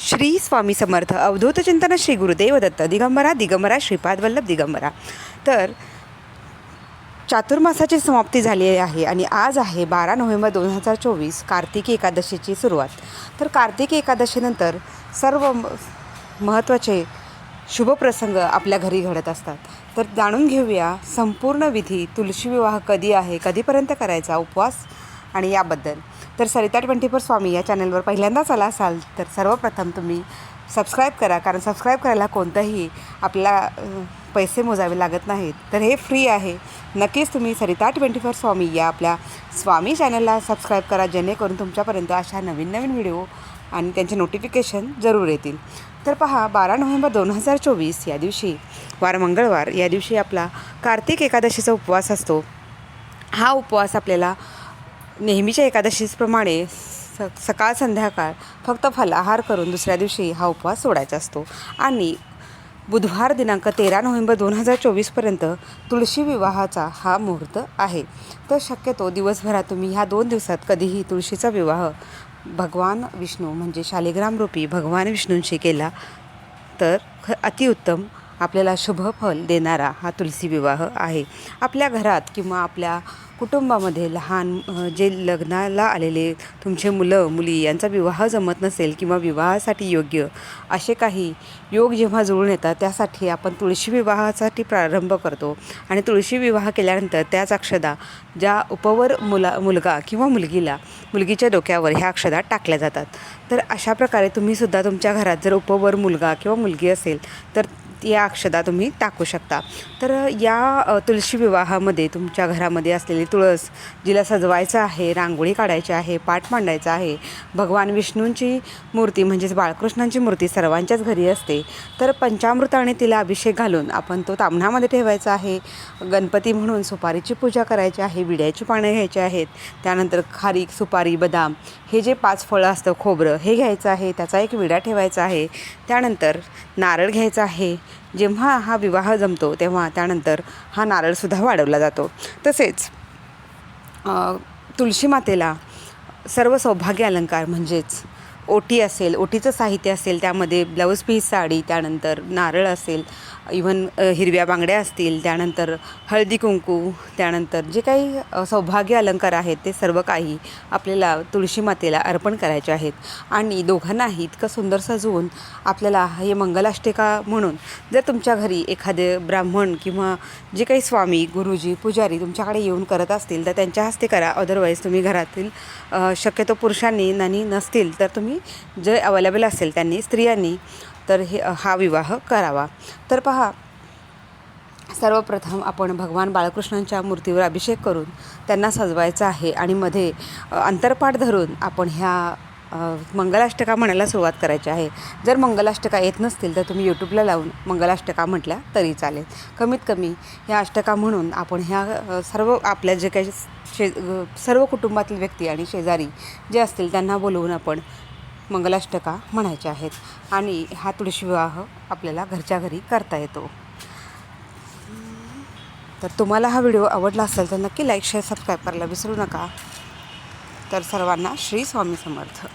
श्री स्वामी समर्थ अवधूत चिंतन श्री गुरुदेव दत्त दिगंबरा दिगंबरा श्रीपाद वल्लभ दिगंबरा. तर चातुर्मासाची समाप्ती झाली आहे आणि आज आहे बारा नोव्हेंबर दोन हजार चोवीस कार्तिकी एकादशीची सुरुवात. तर कार्तिकी एकादशीनंतर सर्व महत्त्वाचे शुभप्रसंग आपल्या घरी घडत असतात. तर जाणून घेऊया संपूर्ण विधी तुळशी विवाह कधी आहे कधीपर्यंत करायचा उपवास आणि याबद्दल. तर सरिता ट्वेंटी फोर स्वामी या चॅनलवर पहिल्यांदाच आला असाल तर सर्वप्रथम तुम्ही सबस्क्राईब करा कारण सबस्क्राईब करायला कोणतंही आपल्याला पैसे मोजावे लागत नाहीत. तर हे फ्री आहे. नक्कीच तुम्ही सरिता ट्वेंटी फोर स्वामी या आपल्या स्वामी चॅनलला सबस्क्राईब करा जेणेकरून तुमच्यापर्यंत अशा नवीन नवीन व्हिडिओ आणि त्यांचे नोटिफिकेशन जरूर येतील. तर पहा बारा नोव्हेंबर दोन हजार चोवीस या दिवशी वार मंगळवार या दिवशी आपला कार्तिक एकादशीचा उपवास असतो. हा उपवास आपल्याला नेहमीच्या एकादशीप्रमाणे स सकाळ संध्याकाळ फक्त फलाहार करून दुसऱ्या दिवशी हा उपवास सोडायचा असतो. आणि बुधवार दिनांक तेरा नोव्हेंबर दोन हजार चोवीसपर्यंत तुळशी विवाहाचा हा मुहूर्त आहे. तर शक्यतो दिवसभरात तुम्ही ह्या दोन दिवसात कधीही तुळशीचा विवाह भगवान विष्णू म्हणजे शालिग्राम रूपी भगवान विष्णूंशी केला तर ख अतिउत्तम आपल्याला शुभ फल देणारा हा तुलसी विवाह आहे. आपल्या घरात किंवा आपल्या कुटुंबामध्ये लहान जे लग्नाला आलेले तुमचे मुलं मुली यांचा विवाह जमत नसेल किंवा विवाहासाठी योग्य असे काही योग जेव्हा जुळून येतात त्यासाठी आपण तुळशी विवाहासाठी प्रारंभ करतो. आणि तुळशी विवाह केल्यानंतर त्याच अक्षदा ज्या उपवर मुला मुलगा किंवा मुलगीला मुलगीच्या डोक्यावर ह्या अक्षदा टाकल्या जातात. तर अशा प्रकारे तुम्हीसुद्धा तुमच्या घरात जर उपवर मुलगा किंवा मुलगी असेल तर या अक्षदा तुम्ही टाकू शकता. तर या तुळशी विवाहामध्ये तुमच्या घरामध्ये असलेली तुळस जिला सजवायचं आहे रांगोळी काढायची आहे पाठ मांडायचा आहे भगवान विष्णूंची मूर्ती म्हणजेच बाळकृष्णांची मूर्ती सर्वांच्याच घरी असते. तर पंचामृताने तिला अभिषेक घालून आपण तो तामणामध्ये ठेवायचा आहे. गणपती म्हणून सुपारीची पूजा करायची आहे विड्याची पानं घ्यायची आहेत. त्यानंतर खारीक सुपारी बदाम हे जे पाच फळं असतं खोबरं हे घ्यायचं आहे त्याचा एक विडा ठेवायचा आहे. त्यानंतर नारळ घ्यायचा आहे. जेव्हा हा विवाह जमतो तेव्हा त्यानंतर हा नारळसुद्धा वाढवला जातो. तसेच अ, तुळशी मातेला सर्व सौभाग्य अलंकार म्हणजेच ओटी असेल ओटीचं साहित्य असेल त्यामध्ये ब्लाऊज पीस साडी त्यानंतर नारळ असेल इव्हन हिरव्या बांगड्या असतील त्यानंतर हळदी कुंकू त्यानंतर जे काही सौभाग्य अलंकार आहेत ते सर्व काही आपल्याला तुळशी मातेला अर्पण करायचे आहेत. आणि दोघांनाही इतकं सुंदर सजवून आपल्याला हे मंगलाष्टिका म्हणून जर तुमच्या घरी एखादे ब्राह्मण किंवा जे काही स्वामी गुरुजी पुजारी तुमच्याकडे येऊन करत असतील तर त्यांच्या हस्ते करा. अदरवाईज तुम्ही घरातील शक्यतो पुरुषांनी नानी नसतील तर तुम्ही जे अवेलेबल असेल त्यांनी स्त्रियांनी तर हे हा विवाह करावा. तर पहा सर्वप्रथम आपण भगवान बाळकृष्णांच्या मूर्तीवर अभिषेक करून त्यांना सजवायचं आहे आणि मध्ये अंतरपाठ धरून आपण ह्या मंगलाष्टका म्हणायला सुरुवात करायची आहे. जर मंगलाष्टका येत नसतील तर तुम्ही यूट्यूबला लावून मंगलाष्टका म्हटल्या तरी चालेल. कमीत कमी ह्या अष्टका म्हणून आपण ह्या सर्व आपल्या जे काही शे सर्व कुटुंबातील व्यक्ती आणि शेजारी जे असतील त्यांना बोलवून आपण मंगलाष्टका म्हणायच्या आहेत. आणि हा तुळशी विवाह आपल्याला घरच्या घरी करता येतो. तर तुम्हाला हा व्हिडिओ आवडला असेल तर नक्की लाईक शेअर सबस्क्राईब करायला विसरू नका. तर सर्वांना श्री स्वामी समर्थ.